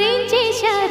করেন যে সারা